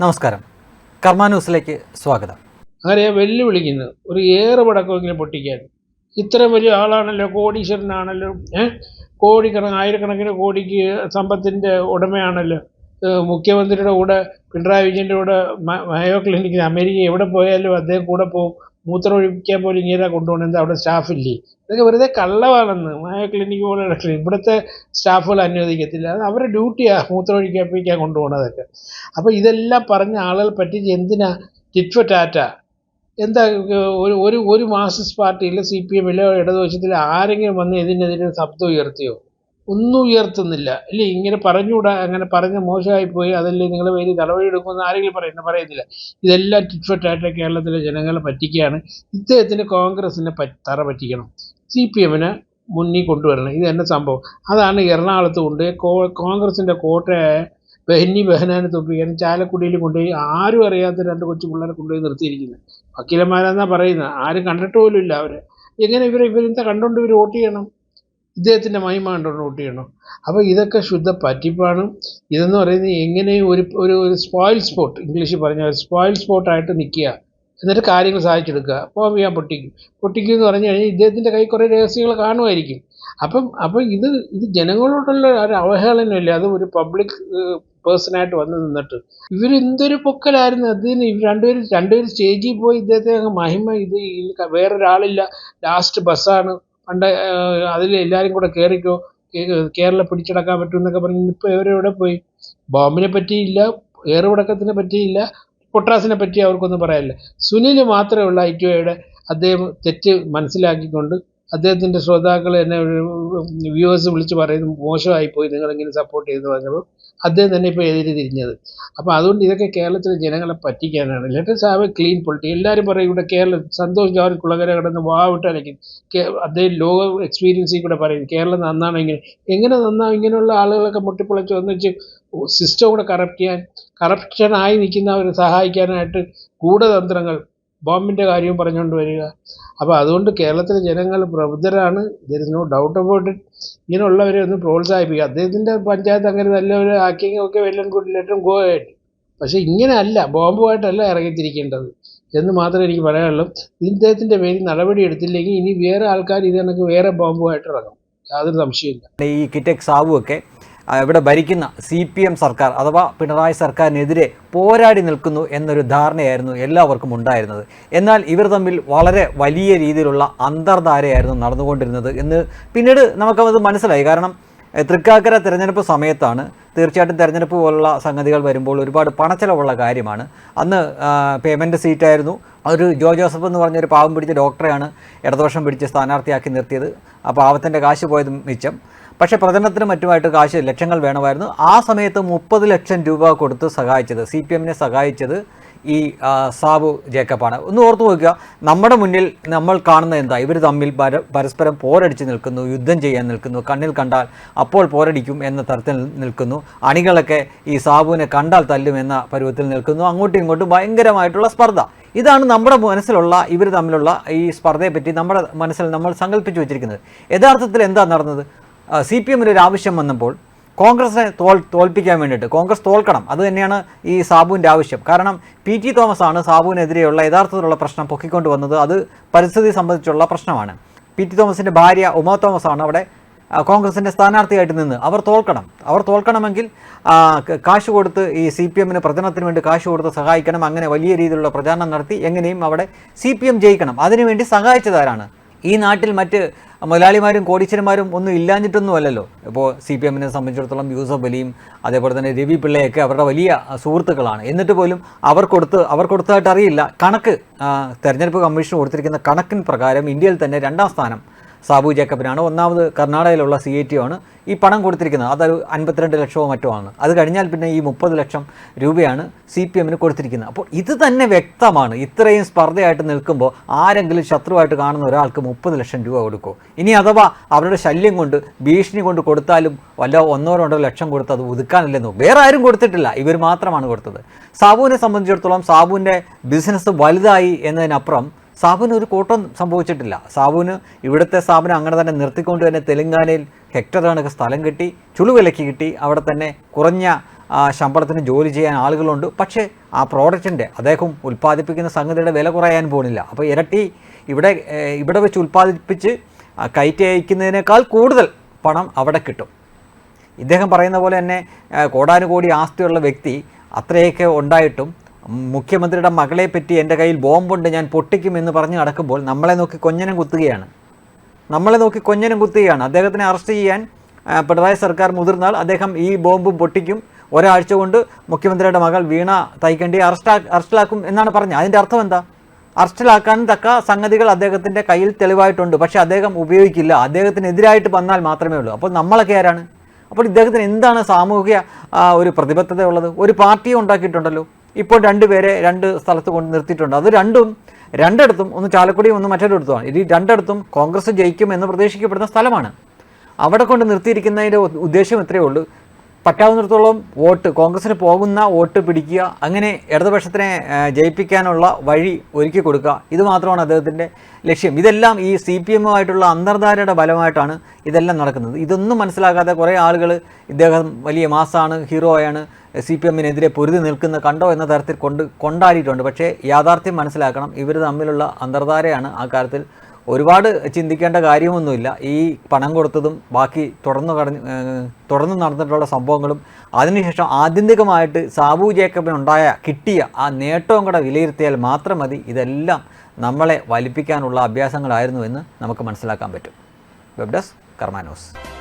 നമസ്കാരം. കർമ്മ ന്യൂസിലേക്ക് സ്വാഗതം. അങ്ങനെ വെല്ലുവിളിക്കുന്നത്? ഒരു ഏറ് പടക്കമെങ്കിലും പൊട്ടിക്കാൻ. ഇത്രയും വലിയ ആളാണല്ലോ കോടീശ്വരനാണല്ലോ ഏഹ് കോടിക്കണക്കിന് ആയിരക്കണക്കിന് കോടിക്ക് സമ്പത്തിന്റെ ഉടമയാണല്ലോ. മുഖ്യമന്ത്രിയുടെ കൂടെ പിണറായി വിജയന്റെ കൂടെ മയോ ക്ലിനിക്കിൽ അമേരിക്ക എവിടെ പോയാലും അദ്ദേഹം കൂടെ പോകും. മൂത്രം ഒഴിക്കാൻ പോലും ഇങ്ങനെ കൊണ്ടുപോകണം എന്താ അവിടെ സ്റ്റാഫില്ലേ ഇതൊക്കെ വെറുതെ കള്ളമാണെന്ന് മായ ക്ലിനിക്ക് പോലെയുള്ള ക്ലിനിക് ഇവിടുത്തെ സ്റ്റാഫുകൾ അനുവദിക്കത്തില്ല അത് അവരുടെ ഡ്യൂട്ടിയാണ് മൂത്രം ഒഴിക്കാൻ കൊണ്ടുപോകണതൊക്കെ. അപ്പോൾ ഇതെല്ലാം പറഞ്ഞ ആളുകൾ പറ്റിച്ച് എന്തിനാ ടിറ്റ് ടാറ്റ? എന്താ ഒരു ഒരു ഒരു മാർക്സിസ്റ്റ് പാർട്ടിയിൽ സി പി എമ്മിലോ ഇടതുപക്ഷത്തിൽ ആരെങ്കിലും വന്ന് ഇതിനെതിരെ ശബ്ദം ഉയർത്തിയോ? ഒന്നും ഉയർത്തുന്നില്ല. ഇല്ലേ ഇങ്ങനെ പറഞ്ഞുകൂടാ അങ്ങനെ പറഞ്ഞ് പോയി അതല്ലേ നിങ്ങളുടെ പേര് നടപടി എടുക്കുമെന്ന് ആരെങ്കിലും പറയുന്ന പറയത്തില്ല. ഇതെല്ലാം ടിറ്റ് ഫോർ കേരളത്തിലെ ജനങ്ങളെ പറ്റിക്കുകയാണ്. ഇദ്ദേഹത്തിന് കോൺഗ്രസിനെ തറ പറ്റിക്കണം. സി പി എമ്മിനെ മുന്നിൽ കൊണ്ടുവരണം. ഇത് തന്നെ സംഭവം. അതാണ് എറണാകുളത്ത് കൊണ്ട് കോൺഗ്രസിന്റെ കോട്ടയായ ബെഹന്നി ബെഹനാനെ തൊപ്പിക്കാൻ ചാലക്കുടിയിൽ കൊണ്ടുപോയി ആരും അറിയാത്ത രണ്ട് കൊച്ചു പിള്ളേരെ കൊണ്ടുപോയി നിർത്തിയിരിക്കുന്നത്. വക്കീലന്മാരെന്നാണ് പറയുന്നത്. ആരും കണ്ടിട്ട് പോലും ഇല്ല അവരെ. എങ്ങനെ ഇവർ ഇവരെന്താ കണ്ടുകൊണ്ട് ഇവർ വോട്ട് ചെയ്യണം? ഇദ്ദേഹത്തിന്റെ മഹിമ കണ്ടുകൊണ്ട് വോട്ട് അപ്പോൾ ഇതൊക്കെ ശുദ്ധ പറ്റിപ്പാണ്. ഇതെന്ന് പറയുന്നത് എങ്ങനെയും ഒരു ഒരു ഒരു സ്പോയിൽ സ്പോട്ട് ഇംഗ്ലീഷിൽ പറഞ്ഞാൽ സ്പോയിൽ സ്പോട്ടായിട്ട് നിൽക്കുക. എന്നിട്ട് കാര്യങ്ങൾ സാധിച്ചെടുക്കുക അപ്പോൾ ഞാൻ പൊട്ടിക്കും പൊട്ടിക്കും. എന്ന് പറഞ്ഞു കഴിഞ്ഞാൽ ഇദ്ദേഹത്തിന്റെ കൈ കുറേ രഹസ്യങ്ങൾ കാണുമായിരിക്കും. അപ്പം അപ്പം ഇത് ഇത് ജനങ്ങളോടുള്ള ഒരു അവഹേളനമില്ല? അത് ഒരു പബ്ലിക് പേഴ്സണായിട്ട് വന്ന് നിന്നിട്ട്. ഇവർ എന്തൊരു പൊക്കലായിരുന്നു. അതിന് ഇവർ രണ്ടുപേരും രണ്ടുപേരും സ്റ്റേജിൽ പോയി ഇദ്ദേഹത്തെ മഹിമ ഇത് വേറൊരാളില്ല. ലാസ്റ്റ് ബസ്സാണ് പണ്ട് അതിൽ എല്ലാവരും കൂടെ കയറിക്കോ കേരളം പിടിച്ചടക്കാൻ പറ്റും എന്നൊക്കെ പറഞ്ഞ് ഇപ്പോൾ ഇവരെവിടെ പോയി? ബോംബിനെ പറ്റിയില്ല ഏറുപടക്കത്തിനെ പറ്റിയില്ല പൊട്ടാസിനെ പറ്റി അവർക്കൊന്നും പറയാനില്ല. സുനിൽ മാത്രമേ ഉള്ള ഐ ടി ഐയുടെ അദ്ദേഹം തെറ്റ് മനസ്സിലാക്കിക്കൊണ്ട് അദ്ദേഹത്തിന്റെ ശ്രോതാക്കൾ എന്നെ വ്യൂവേഴ്സ് വിളിച്ച് പറയുന്നു മോശമായി പോയി നിങ്ങളിങ്ങനെ സപ്പോർട്ട് ചെയ്തു പറഞ്ഞപ്പോൾ. അദ്ദേഹം തന്നെ ഇപ്പോൾ എതിര് തിരിഞ്ഞത്. അപ്പോൾ അതുകൊണ്ട് ഇതൊക്കെ കേരളത്തിലെ ജനങ്ങളെ പറ്റിക്കാനാണ്. Let's have a clean polity. എല്ലാവരും പറയും ഇവിടെ കേരളം സന്തോഷ് ജോർജ് കുളകര കിടന്ന് വാവിട്ട് അലയ്ക്കും. കേ- അദ്ദേഹം ലോക എക്സ്പീരിയൻസിൽ കൂടെ പറയും കേരളം നന്നാണെങ്കിൽ എങ്ങനെ നന്നാവും ഇങ്ങനെയുള്ള ആളുകളൊക്കെ മുട്ടിപ്പൊളിച്ച് ഒന്നിച്ച് സിസ്റ്റം കൂടെ കറപ്റ്റ് ചെയ്യാൻ കറപ്ഷനായി നിൽക്കുന്നവരെ സഹായിക്കാനായിട്ട് ഗൂഢതന്ത്രങ്ങൾ ബോംബിന്റെ കാര്യവും പറഞ്ഞുകൊണ്ട് വരിക. അപ്പോൾ അതുകൊണ്ട് കേരളത്തിലെ ജനങ്ങൾ പ്രബുദ്ധരാണ്. There is no doubt about it ഇങ്ങനെയുള്ളവരെ ഒന്ന് പ്രോത്സാഹിപ്പിക്കുക. അദ്ദേഹത്തിന്റെ പഞ്ചായത്ത് അങ്ങനെ നല്ലവരെ ആക്കിയെങ്കിൽ ഒക്കെ വെല്ലം ഗുഡ് ലെറ്റും ഗോ ആയിട്ട് പക്ഷേ ഇങ്ങനെ അല്ല ബോംബുമായിട്ടല്ല ഇറങ്ങിത്തിരിക്കേണ്ടത്. എന്ന് മാത്രമേ എനിക്ക് പറയാനുള്ളൂ. ഇദ്ദേഹത്തിന്റെ പേരിൽ നടപടി എടുത്തില്ലെങ്കിൽ ഇനി വേറെ ആൾക്കാർ ഇത് കണക്ക് വേറെ ബോംബുമായിട്ട് ഇറങ്ങും. യാതൊരു സംശയമില്ല ഈ കിറ്റക് സാവുമൊക്കെ ആ, ഇവിടെ ഭരിക്കുന്ന സി പി എം സർക്കാർ അഥവാ പിണറായി സർക്കാരിനെതിരെ പോരാടി നിൽക്കുന്നു എന്നൊരു ധാരണയായിരുന്നു എല്ലാവർക്കും ഉണ്ടായിരുന്നത്. എന്നാൽ ഇവർ തമ്മിൽ വളരെ വലിയ രീതിയിലുള്ള അന്തർധാരയായിരുന്നു നടന്നുകൊണ്ടിരുന്നത് എന്ന് പിന്നീട് നമുക്കത് മനസ്സിലായി. കാരണം തൃക്കാക്കര തിരഞ്ഞെടുപ്പ് സമയത്താണ് തീർച്ചയായിട്ടും തിരഞ്ഞെടുപ്പ് പോലുള്ള സംഗതികൾ വരുമ്പോൾ ഒരുപാട് പണച്ചെലവുള്ള കാര്യമാണ്. അന്ന് പേയ്മെന്റ് സീറ്റായിരുന്നു. ഒരു ജോ ജോസഫ് എന്ന് പറഞ്ഞൊരു പാവം പിടിച്ച ഡോക്ടറെയാണ് ഇടതുപക്ഷം പിടിച്ച് സ്ഥാനാർത്ഥിയാക്കി നിർത്തിയത്. ആ പാവത്തിന്റെ കാശ് പോയത് മിച്ചം. പക്ഷേ പ്രചരണത്തിനും മറ്റുമായിട്ട് കാശ് ലക്ഷങ്ങൾ വേണമായിരുന്നു. ആ സമയത്ത് മുപ്പത് ലക്ഷം രൂപ കൊടുത്ത് സഹായിച്ചത് സി പി എമ്മിനെ സഹായിച്ചത് ഈ സാബു ജേക്കബാണ്. ഒന്ന് ഓർത്തു നോക്കുക നമ്മുടെ മുന്നിൽ നമ്മൾ കാണുന്ന എന്താ? ഇവർ തമ്മിൽ പരസ്പരം പോരടിച്ച് നിൽക്കുന്നു യുദ്ധം ചെയ്യാൻ നിൽക്കുന്നു കണ്ണിൽ കണ്ടാൽ അപ്പോൾ പോരടിക്കും എന്ന തരത്തിൽ നിൽക്കുന്നു. അണികളൊക്കെ ഈ സാബുവിനെ കണ്ടാൽ തല്ലും എന്ന പരുവത്തിൽ നിൽക്കുന്നു. അങ്ങോട്ടും ഇങ്ങോട്ടും ഭയങ്കരമായിട്ടുള്ള സ്പർദ്ധ. ഇതാണ് നമ്മുടെ മനസ്സിലുള്ള ഇവർ തമ്മിലുള്ള ഈ സ്പർദ്ധയെപ്പറ്റി നമ്മുടെ മനസ്സിൽ നമ്മൾ സങ്കല്പിച്ചു വെച്ചിരിക്കുന്നത്. യഥാർത്ഥത്തിൽ എന്താ നടന്നത്? സി പി എമ്മിന് ഒരു ആവശ്യം വന്നപ്പോൾ കോൺഗ്രസിനെ തോൽ തോൽപ്പിക്കാൻ വേണ്ടിയിട്ട് കോൺഗ്രസ് തോൽക്കണം. അത് തന്നെയാണ് ഈ സാബുവിന്റെ ആവശ്യം. കാരണം പി ടി തോമസ് ആണ് സാബുവിനെതിരെയുള്ള യഥാർത്ഥത്തിലുള്ള പ്രശ്നം പൊക്കിക്കൊണ്ട് വന്നത്. അത് പരിസ്ഥിതി സംബന്ധിച്ചുള്ള പ്രശ്നമാണ്. പി ടി തോമസിന്റെ ഭാര്യ ഉമ തോമസ് ആണ് അവിടെ കോൺഗ്രസിന്റെ സ്ഥാനാർത്ഥിയായിട്ട് നിന്ന് അവർ തോൽക്കണം. അവർ തോൽക്കണമെങ്കിൽ കാശ് കൊടുത്ത് ഈ സി പി എമ്മിന് പ്രചരണത്തിന് വേണ്ടി കാശ് കൊടുത്ത് സഹായിക്കണം. അങ്ങനെ വലിയ രീതിയിലുള്ള പ്രചാരണം നടത്തി എങ്ങനെയും അവിടെ സി പി എം ജയിക്കണം. അതിനുവേണ്ടി സഹായിച്ചതാരാണ്? ഈ നാട്ടിൽ മറ്റ് മുതലാളിമാരും കോടീശ്വരന്മാരും ഒന്നും ഇല്ലാഞ്ഞിട്ടൊന്നും അല്ലല്ലോ. ഇപ്പോൾ സി പി എമ്മിനെ സംബന്ധിച്ചിടത്തോളം യൂസഫ് അലിയും അതേപോലെ തന്നെ രവി പിള്ളയൊക്കെ അവരുടെ വലിയ സുഹൃത്തുക്കളാണ്. എന്നിട്ട് പോലും അവർ കൊടുത്ത് അവർ കൊടുത്തതായിട്ട് അറിയില്ല. കണക്ക് തെരഞ്ഞെടുപ്പ് കമ്മീഷൻ കൊടുത്തിരിക്കുന്ന കണക്കിൻ പ്രകാരം ഇന്ത്യയിൽ തന്നെ രണ്ടാം സ്ഥാനം സാബു ജേക്കബിനാണ്. ഒന്നാമത് കർണാടകയിലുള്ള സി ഐ ടി ആണ്. ഈ പണം കൊടുത്തിരിക്കുന്നത് അതൊരു അൻപത്തിരണ്ട് ലക്ഷമോ മറ്റോ ആണ്. അത് കഴിഞ്ഞാൽ പിന്നെ ഈ മുപ്പത് ലക്ഷം രൂപയാണ് സി പി എമ്മിന് കൊടുത്തിരിക്കുന്നത്. അപ്പോൾ ഇത് തന്നെ വ്യക്തമാണ്. ഇത്രയും സ്പർദ്ധയായിട്ട് നിൽക്കുമ്പോൾ ആരെങ്കിലും ശത്രുവായിട്ട് കാണുന്ന ഒരാൾക്ക് മുപ്പത് ലക്ഷം രൂപ കൊടുക്കുമോ ഇനി അഥവാ അവരുടെ ശല്യം കൊണ്ട് ഭീഷണി കൊണ്ട് കൊടുത്താലും വല്ല ഒന്നോ രണ്ടോ ലക്ഷം കൊടുത്ത് അത് ഒതുക്കാനില്ലെന്നോ വേറെ ആരും കൊടുത്തിട്ടില്ല. ഇവർ മാത്രമാണ് കൊടുത്തത്. സാബുവിനെ സംബന്ധിച്ചിടത്തോളം സാബുവിന്റെ ബിസിനസ് വലുതായി എന്നതിനപ്പുറം സാബുവിന് ഒരു കൂട്ടം സംഭവിച്ചിട്ടില്ല. സാബുവിന് ഇവിടുത്തെ സ്ഥാപനം അങ്ങനെ തന്നെ നിർത്തിക്കൊണ്ട് തന്നെ തെലങ്കാനയിൽ ഹെക്ടർ കണക്ക് സ്ഥലം കിട്ടി ചുളുവിലക്ക് കിട്ടി. അവിടെ തന്നെ കുറഞ്ഞ ശമ്പളത്തിന് ജോലി ചെയ്യാൻ ആളുകളുണ്ട്. പക്ഷേ ആ പ്രോഡക്റ്റിന്റെ അദ്ദേഹം ഉൽപ്പാദിപ്പിക്കുന്ന സംഗതിയുടെ വില കുറയാൻ പോകുന്നില്ല അപ്പോൾ ഇരട്ടി ഇവിടെ ഇവിടെ വെച്ച് ഉൽപ്പാദിപ്പിച്ച് കയറ്റി അയക്കുന്നതിനേക്കാൾ കൂടുതൽ പണം അവിടെ കിട്ടും. ഇദ്ദേഹം പറയുന്ന പോലെ തന്നെ കോടാനുകോടി ആസ്തിയുള്ള വ്യക്തി അത്രയൊക്കെ ഉണ്ടായിട്ടും മുഖ്യമന്ത്രിയുടെ മകളെ പറ്റി എന്റെ കയ്യിൽ ബോംബുണ്ട് ഞാൻ പൊട്ടിക്കും എന്ന് പറഞ്ഞ് നടക്കുമ്പോൾ നമ്മളെ നോക്കി കൊഞ്ഞനം കുത്തുകയാണ്. നമ്മളെ നോക്കി കൊഞ്ഞനം കുത്തുകയാണ്. അദ്ദേഹത്തിനെ അറസ്റ്റ് ചെയ്യാൻ പിണറായി സർക്കാർ മുതിർന്നാൽ അദ്ദേഹം ഈ ബോംബും പൊട്ടിക്കും. ഒരാഴ്ച കൊണ്ട് മുഖ്യമന്ത്രിയുടെ മകൾ വീണ തൈക്കണ്ടി അറസ്റ്റാ അറസ്റ്റിലാക്കും എന്നാണ് പറഞ്ഞത്. അതിന്റെ അർത്ഥം എന്താ? അറസ്റ്റിലാക്കാൻ തക്ക സംഗതികൾ അദ്ദേഹത്തിന്റെ കയ്യിൽ തെളിവായിട്ടുണ്ട് പക്ഷേ അദ്ദേഹം ഉപയോഗിക്കില്ല. അദ്ദേഹത്തിനെതിരായിട്ട് വന്നാൽ മാത്രമേ ഉള്ളൂ. അപ്പോൾ നമ്മളൊക്കെ ആരാണ്? അപ്പോൾ ഇദ്ദേഹത്തിന് എന്താണ് സാമൂഹിക ഒരു പ്രതിബദ്ധത ഉള്ളത് ഒരു പാർട്ടിയും ഉണ്ടാക്കിയിട്ടുണ്ടല്ലോ. ഇപ്പോൾ രണ്ടുപേരെ രണ്ട് സ്ഥലത്ത് കൊണ്ട് നിർത്തിയിട്ടുണ്ട്. അത് രണ്ടും രണ്ടിടത്തും ഒന്ന് ചാലക്കുടിയും ഒന്ന് മറ്റൊരിടത്തുമാണ്. ഇത് രണ്ടിടത്തും കോൺഗ്രസ് ജയിക്കും എന്ന് പ്രതീക്ഷിക്കപ്പെടുന്ന സ്ഥലമാണ്. അവിടെ കൊണ്ട് നിർത്തിയിരിക്കുന്നതിന്റെ ഉദ്ദേശം ഇത്രയേ ഉള്ളൂ. പറ്റാവുന്നിടത്തോളം വോട്ട് കോൺഗ്രസ്സിന് പോകുന്ന വോട്ട് പിടിക്കുക അങ്ങനെ ഇടതുപക്ഷത്തിനെ ജയിപ്പിക്കാനുള്ള വഴി ഒരുക്കി കൊടുക്കുക. ഇത് മാത്രമാണ് അദ്ദേഹത്തിന്റെ ലക്ഷ്യം. ഇതെല്ലാം ഈ സി പി എമ്മുമായിട്ടുള്ള അന്തർധാരയുടെ ഫലമായിട്ടാണ് ഇതെല്ലാം നടക്കുന്നത്. ഇതൊന്നും മനസ്സിലാക്കാതെ കുറേ ആളുകൾ ഇദ്ദേഹം വലിയ മാസാണ് ഹീറോയാണ് സി പി എമ്മിനെതിരെ പൊരുതി നിൽക്കുന്ന കണ്ടോ എന്ന തരത്തിൽ കൊണ്ട് കൊണ്ടാടിയിട്ടുണ്ട്. പക്ഷേ യാഥാർത്ഥ്യം മനസ്സിലാക്കണം. ഇവർ തമ്മിലുള്ള അന്തർധാരയാണ് ആ കാര്യത്തിൽ. ഒരുപാട് ചിന്തിക്കേണ്ട കാര്യമൊന്നുമില്ല. ഈ പണം കൊടുത്തതും ബാക്കി തുടർന്ന് കടഞ്ഞ് തുടർന്ന് നടന്നിട്ടുള്ള സംഭവങ്ങളും അതിനുശേഷം ആത്യന്തികമായിട്ട് സാബു ജേക്കബിനുണ്ടായ കിട്ടിയ ആ നേട്ടവും കൂടെ വിലയിരുത്തിയാൽ മാത്രം മതി. ഇതെല്ലാം നമ്മളെ വലിപ്പിക്കാനുള്ള അഭ്യാസങ്ങളായിരുന്നു എന്ന് നമുക്ക് മനസ്സിലാക്കാൻ പറ്റും. Web desk കർമാനോസ്